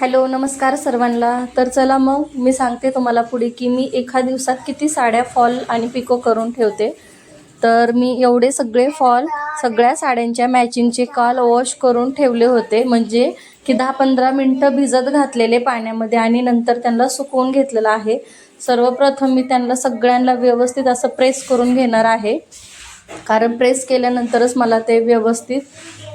Hello नमस्कार सर्वांना. तर चला मग मी सांगते तुम्हाला पुढे की मी एका दिवसात किती साड्या फॉल आणि पिको करून ठेवते. तर मी एवढे सगळे फॉल सगळ्या साड्यांच्या मॅचिंगचे काल वॉश करून ठेवले होते. म्हणजे की दहा पंधरा मिनटं भिजत घातलेले पाण्यामध्ये आणि नंतर त्यांना सुकवून घेतलेलं आहे. सर्वप्रथम मी त्यांना सगळ्यांना व्यवस्थित असं प्रेस करून घेणार आहे. कारण प्रेस केल्यानंतरच मला ते व्यवस्थित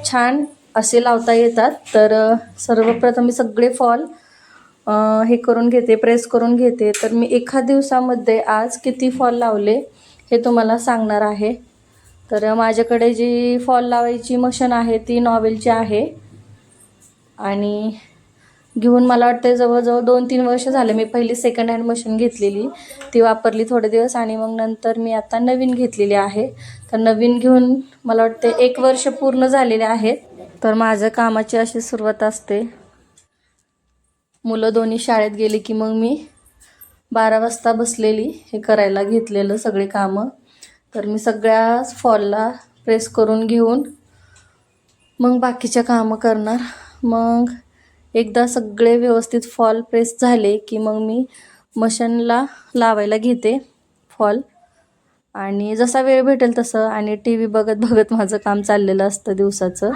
छान असे लावता येतात. तर सर्वप्रथम मी सगळे फॉल हे करून घेते प्रेस करून घेते. तर मी एका दिवसामध्ये आज किती फॉल लावले हे तुम्हाला सांगणार आहे. तर माझ्याकडे जी फॉल लावायची मशीन आहे ती नॉवेलची आहे. आणि घेऊन मला वाटते जवळजवळ दोन तीन वर्ष झाले मी पहिली सेकंड हँड मशीन घेतलेली. ती वापरली थोडे दिवस आणि मग नंतर मी आता नवीन घेतलेली आहे. तर नवीन घेऊन मला वाटते एक वर्ष पूर्ण झालेले आहेत. तर माझं कामाची अशी सुरुवात असते. मुलं दोन्ही शाळेत गेली की मग मी बारा वाजता बसलेली हे करायला घेतलेलं सगळे कामं. तर मी सगळ्या फॉलला प्रेस करून घेऊन मग बाकीच्या कामं करणार. मग एकदा सगळे व्यवस्थित फॉल प्रेस झाले की मग मी मशीनला लावायला घेते फॉल. आणि जसा वेळ भेटेल तसं आणि टी व्ही बघत बघत माझं काम चाललेलं असतं दिवसाचं.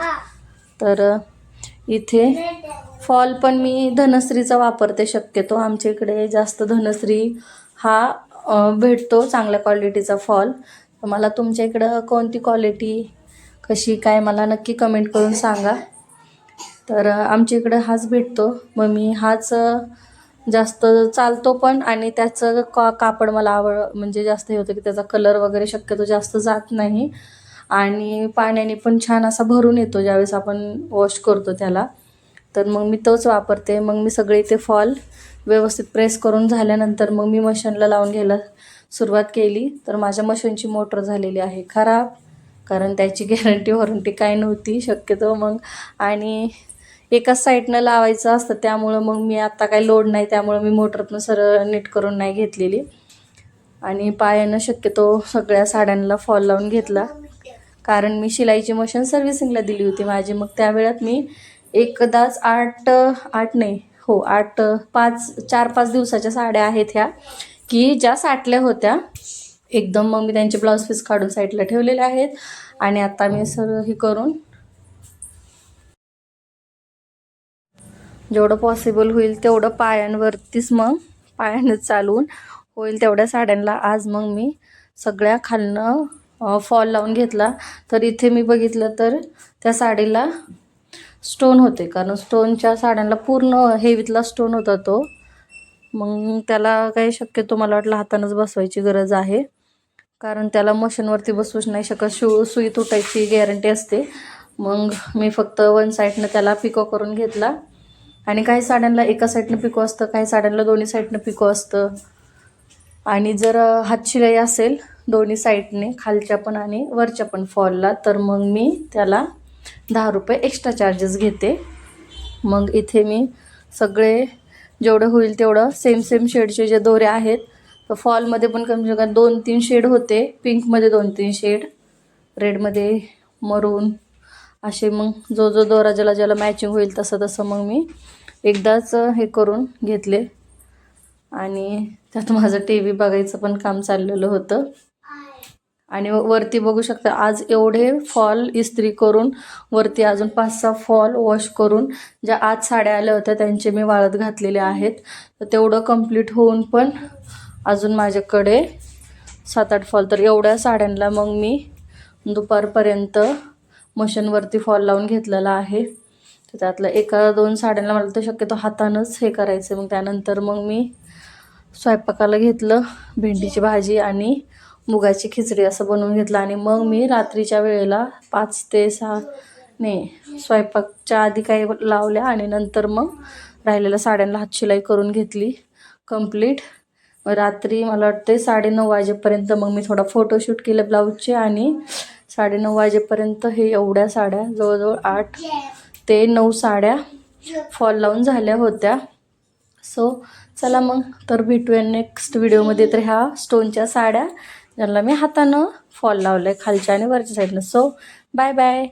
तर इथे फॉल पण मी धनश्रीचा वापरते शक्यतो. आमच्या इकडे जास्त धनश्री हा भेटतो चांगल्या क्वालिटीचा फॉल. तर मला तुमच्या इकडं कोणती क्वालिटी कशी काय मला नक्की कमेंट करून सांगा. तर आमच्या इकडं हाच भेटतो. मग मी हाच जास्त चालतो पण आणि त्याचं का कापड मला आवड म्हणजे जास्त हे होतं की त्याचा कलर वगैरे शक्यतो जास्त जात नाही. आणि पाण्याने पण छान असा भरून येतो ज्यावेळेस आपण वॉश करतो त्याला. तर मग मी तोच वापरते. मग मी सगळे ते फॉल व्यवस्थित प्रेस करून झाल्यानंतर मग मी मशीनला लावून घ्यायला सुरुवात केली. तर माझ्या मशीनची मोटर झालेली आहे खराब. कारण त्याची गॅरंटी वॉरंटी काय नव्हती. शक्यतो मग. आणि एकाच साईडनं लावायचं असतं त्यामुळं मग मी आत्ता काही लोड नाही. त्यामुळं मी मोटरनं सरळ नीट करून नाही घेतलेली. आणि पायानं शक्यतो सगळ्या साड्यांना फॉल लावून घेतला. कारण मी शिलाईची मशीन सर्व्हिसिंगला दिली होती माझी. मग त्यावेळात मी एकदाच आठ आठ नाही हो आठ पाच चार पाच दिवसाच्या साड्या आहेत ह्या की ज्या साठल्या होत्या. एकदम मग मी त्यांचे ब्लाऊज पीस काढून साईडला ठेवलेले आहेत. आणि आता मी सर्व हे करून जेवढं पॉसिबल होईल तेवढं पायांवरतीच मग पायानं चालवून होईल तेवढ्या साड्यांना. आज मग मी सगळ्या खालनं फॉल लावून घेतला. तर इथे मी बघितलं तर त्या साडीला स्टोन होते. कारण स्टोनच्या साड्यांना पूर्ण हेवीतला स्टोन होता तो. मग त्याला काही शक्यतो मला वाटलं हातानंच बसवायची गरज आहे. कारण त्याला मशीनवरती बसवूच नाही शकत. शू सुई तुटायची गॅरंटी असते. मग मी फक्त वन साईडनं त्याला पिको करून घेतला. आणि काही साड्यांना एका साईडनं पिको असतं काही साड्यांना दोन्ही साईडनं पिको असतं. आणि जर हातशिलाई असेल दोन्ही साईडने खालच्या पण आणि वरच्या पण फॉलला. तर मग मी त्याला दहा रुपये एक्स्ट्रा चार्जेस घेते. मग इथे मी सगळे जेवढं होईल तेवढं सेम सेम शेडचे जे दोरे आहेत तर फॉलमध्ये पण कमी कमी दोन तीन शेड होते. पिंकमध्ये दोन तीन शेड रेडमध्ये मरून असे मग जो जो दोरा ज्याला ज्याला मॅचिंग होईल तसं तसं मग मी एकदाच हे करून घेतले. आणि त्यात माझं टी व्ही बघायचं पण काम चाललेलं होतं. आणि वरती बघू शकता आज एवढे फॉल इस्त्री करून वरती अजून पाच सहा फॉल वॉश करून ज्या आज साड्या आल्या होत्या त्यांचे मी वाळत घातलेले आहेत. तर तेवढं कंप्लीट होऊन पण अजून माझ्याकडे सात आठ फॉल. तर एवढ्या साड्यांना मग मी दुपारपर्यंत मशीनवरती फॉल लावून घेतलेला आहे. तर त्यातलं एका दोन साड्यांना मला तर शक्यतो हातानंच हे करायचं मग त्यानंतर मग मी स्वयंपाकाला घेतलं भेंडीची भाजी आणि मुगाची खिचडी असं बनवून घेतलं आणि मग मी रात्रीच्या वेळेला पाच ते सहा नाही स्वयंपाकच्या आधी काही लावल्या आणि नंतर मग राहिलेल्या साड्यांना हातशिलाई करून घेतली कंप्लीट रात्री मला वाटते साडेनऊ वाजेपर्यंत मग मी थोडा फोटोशूट केलं ब्लाऊजचे आणि साडेनऊ वाजेपर्यंत हे एवढ्या साड्या जवळजवळ आठ ते नऊ साड्या फॉल लावून झाल्या होत्या. सो चला मग तर भेटूया नेक्स्ट व्हिडिओमध्ये तर ह्या स्टोनच्या साड्या ज्यांना मी हातानं फॉल लावलं आहे खालच्या आणि वरच्या साईडनं सो बाय बाय